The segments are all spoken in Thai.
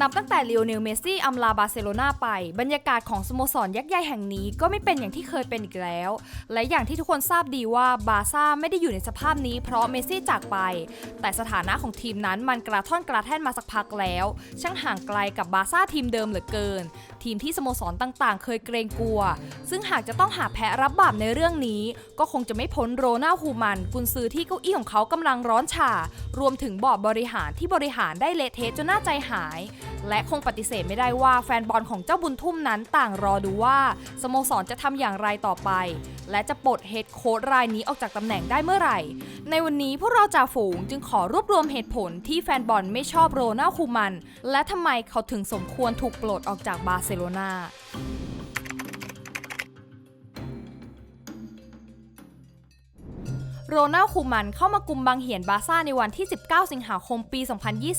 นับตั้งแต่ลิโอเนลเมสซี่อำลาบาร์เซโลนาไป บรรยากาศของสโมสรยักษ์ใหญ่แห่งนี้ก็ไม่เป็นอย่างที่เคยเป็นอีกแล้ว และอย่างที่ทุกคนทราบดีว่าบาร์ซ่าไม่ได้อยู่ในสภาพนี้เพราะเมสซี่จากไป แต่สถานะของทีมนั้นมันกระท่อนกระแท่นมาสักพักแล้ว ช่างห่างไกลกับบาร์ซ่าทีมเดิมเหลือเกิน ทีมที่สโมสรต่างๆ เคยเกรงกลัว ซึ่งหากจะต้องหาแพ้รับบาปในเรื่องนี้ ก็คงจะไม่พ้นโรนัลด์ฮูมันกุนซือที่เก้าอี้ของเขากำลังร้อนฉ่ารวมถึงบอร์ดบริหารที่บริหารได้เละเทะจนน่าใจหาย และคงปฏิเสธไม่ได้ว่าแฟนบอลของเจ้าบุญทุ่มนั้นต่างรอดูว่าสโมสรจะทำอย่างไรต่อไป และจะปลดเฮดโค้ดรายนี้ออกจากตำแหน่งได้เมื่อไหร่ ในวันนี้พวกเราจ่าฝูงจึงขอรวบรวมเหตุผลที่แฟนบอลไม่ชอบโรนัลคูมัน และทำไมเขาถึงสมควรถูกปลดออกจากบาร์เซโลนา โรนัลคูมันเข้ามากุมบังเหียนบาซ่าในวันที่ 19 สิงหาคมปี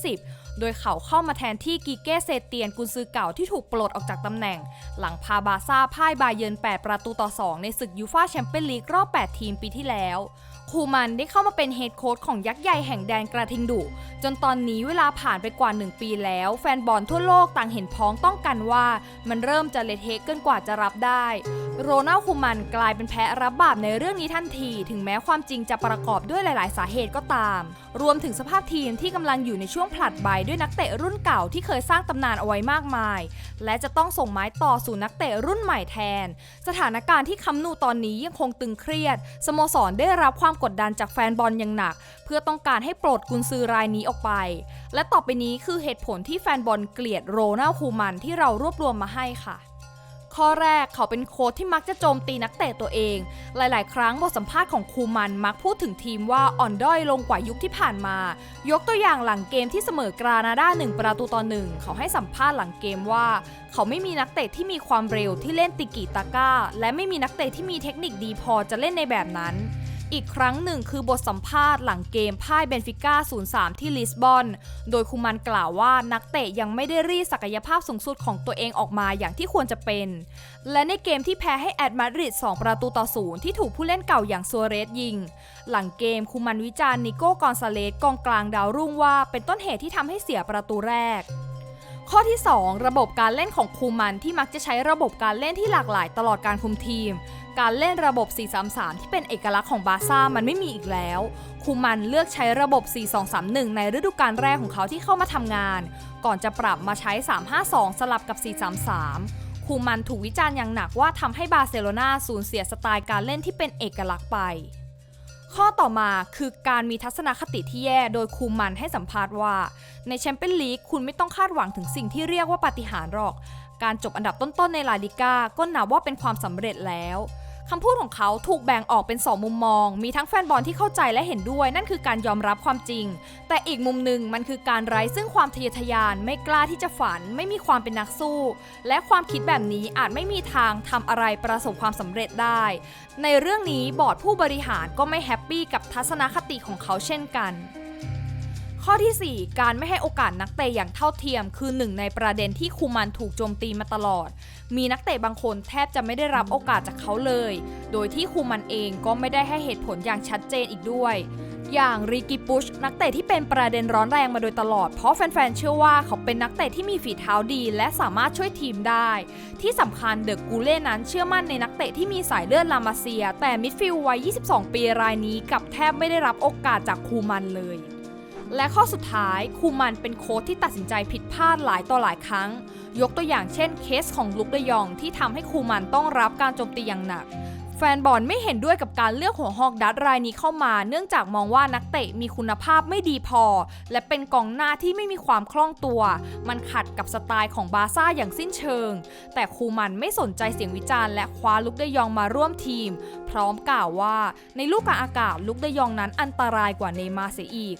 2020 โดยเขาเข้ามาแทนที่กีเก้เซเตียนกุนซือเก่าที่ถูกปลดออกจากตำแหน่ง หลังพาบาซ่าพ่ายบาเยิร์น8 ประตูต่อ 2 ในศึกยูฟ่าแชมเปี้ยนลีกรอบ 8 ทีมปีที่แล้ว คูมันได้เข้ามาเป็นเฮดโค้ชของยักษ์ใหญ่แห่งแดนกระทิงดุจนตอนนี้เวลาผ่านไปกว่า 1 ปีแล้ว แฟนบอลทั่วโลกต่างเห็นพ้องต้องกันว่า มันเริ่มจะเละเทะเกินกว่าจะรับได้โรนัลคูมันกลายเป็นแพ้รับบาปในเรื่องนี้ทันที ถึงแม้ความจริงจะประกอบด้วยหลาย ๆ สาเหตุก็ตาม รวมถึงสภาพทีมที่กำลังอยู่ในช่วงผลัดใบด้วยนักเตะรุ่นเก่าที่เคยสร้างตำนานเอาไว้มากมาย และจะต้องส่งไม้ต่อสู่นักเตะรุ่นใหม่แทน สถานการณ์ที่คำนูตอนนี้ยังคงตึงเครียด สโมสรได้รับความกดดันจากแฟนบอลอย่างหนัก เพื่อต้องการให้ปลดกุนซือรายนี้ออกไป และต่อไปนี้คือเหตุผลที่แฟนบอลเกลียดโรนัลคูมันที่เรารวบรวมมาให้ค่ะ ข้อแรกเขาเป็นโค้ชที่มักจะโจมตีนักเตะตัวเอง หลาย ๆ ครั้งบทสัมภาษณ์ของคูมันมักพูดถึงทีมว่าอ่อนด้อยลงกว่ายุคที่ผ่านมา ยกตัวอย่างหลังเกมที่เสมอกรานาดาหนึ่งประตูต่อหนึ่งเขาให้สัมภาษณ์หลังเกมว่า เขาไม่มีนักเตะที่มีความเร็วที่เล่นติกิตาก้า และไม่มีนักเตะที่มีเทคนิคดีพอจะเล่นในแบบนั้น อีกครั้งหนึ่งคือบทสัมภาษณ์หลังเกมพ่ายเบนฟิก้า 0-3 ที่ลิสบอน โดยคุมันกล่าวว่านักเตะยังไม่ได้รีศักยภาพสูงสุดของตัวเองออกมาอย่างที่ควรจะเป็น และในเกมที่แพ้ให้แอดมาดริด 2 ประตูต่อศูนย์ที่ถูกผู้เล่นเก่าอย่างซัวเรสยิง หลังเกมคุมันวิจารณ์นิโก้กอนซาเลสกองกลางดาวรุ่งว่า เป็นต้นเหตุที่ทำให้เสียประตูแรกข้อที่ 2 ระบบการเล่นของคูมันที่มักจะใช้ระบบการเล่นที่หลากหลายตลอดการคุมทีม การเล่นระบบ 4-3-3 ที่เป็นเอกลักษณ์ของบาร์ซ่ามันไม่มีอีกแล้ว คูมันเลือกใช้ระบบ 4-2-3-1 ในฤดูกาลแรกของเขาที่เข้ามาทำงาน ก่อนจะปรับมาใช้ 3-5-2 สลับกับ 4-3-3 คูมันถูกวิจารณ์อย่างหนักว่าทำให้บาร์เซโลนาสูญเสียสไตล์การเล่นที่เป็นเอกลักษณ์ไป ข้อต่อมาคือการมีทัศนคติที่แย่โดยคูมันให้สัมภาษณ์ว่า ในแชมเปี้ยนลีกคุณไม่ต้องคาดหวังถึงสิ่งที่เรียกว่าปาฏิหาริย์หรอกการจบอันดับต้นๆในลาลิก้าก็นับว่าเป็นความสำเร็จแล้ว คำพูดของเขาถูกแบ่งออกเป็น 2 มุมมอง มีทั้งแฟนบอลที่เข้าใจและเห็นด้วย นั่นคือการยอมรับความจริง แต่อีกมุมหนึ่งมันคือการไร้ซึ่งความทะเยอทะยาน ไม่กล้าที่จะฝัน ไม่มีความเป็นนักสู้ และความคิดแบบนี้อาจไม่มีทางทำอะไรประสบความสำเร็จได้ ในเรื่องนี้บอร์ดผู้บริหารก็ไม่แฮปปี้กับทัศนคติของเขาเช่นกัน ข้อที่ 4 การไม่ให้โอกาสนักเตะอย่างเท่าเทียม คือหนึ่งในประเด็นที่คูมันถูกโจมตีมาตลอด มีนักเตะบางคนแทบจะไม่ได้รับโอกาสจากเขาเลย โดยที่คูมันเองก็ไม่ได้ให้เหตุผลอย่างชัดเจนอีกด้วย อย่างริกิปุชนักเตะที่เป็นประเด็นร้อนแรงมาโดยตลอด เพราะแฟนๆเชื่อว่าเขาเป็นนักเตะที่มีฝีเท้าดี และสามารถช่วยทีมได้ ที่สำคัญเดอะกูเล่นั้นเชื่อมั่นในนักเตะที่มีสายเลือดลามาเซีย แต่มิดฟิลด์วัย 22 ปีรายนี้กับแทบไม่ได้รับโอกาสจากคูมันเลย และข้อสุดท้ายคูมันเป็นโค้ชที่ตัดสินใจผิดพลาดหลายต่อหลายครั้ง ยกตัวอย่างเช่นเคสของลุกเดยองที่ทำให้คูมันต้องรับการโจมตีอย่างหนัก แฟนบอลไม่เห็นด้วยกับการเลือกหัวหอกดัตรายนี้เข้ามา เนื่องจากมองว่านักเตะมีคุณภาพไม่ดีพอ และเป็นกองหน้าที่ไม่มีความคล่องตัว มันขัดกับสไตล์ของบาร์ซ่าอย่างสิ้นเชิง แต่คูมันไม่สนใจเสียงวิจารณ์และคว้าลุกเดยองมาร่วมทีม พร้อมกล่าวว่า ในลูกกลางอากาศลุกเดยองนั้นอันตรายกว่าเนมาเสียอีก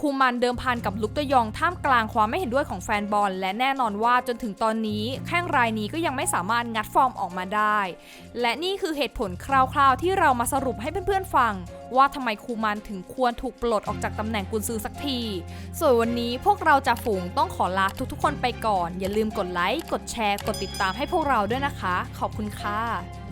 คูมันเดิมพันกับลุกเดยองท่ามกลางความไม่เห็นด้วยของแฟนบอล และแน่นอนว่าจนถึงตอนนี้แข้งรายนี้ก็ยังไม่สามารถงัดฟอร์มออกมาได้ และนี่คือเหตุผลคร่าวๆ ที่เรามาสรุปให้เพื่อนๆฟัง ว่าทำไมคูมันถึงควรถูกปลดออกจากตำแหน่งกุนซือสักที ส่วนวันนี้พวกเราจะฝูงต้องขอลาทุกๆ คนไปก่อน อย่าลืมกดไลค์กดแชร์ กดติดตามให้พวกเราด้วยนะคะ ขอบคุณค่ะ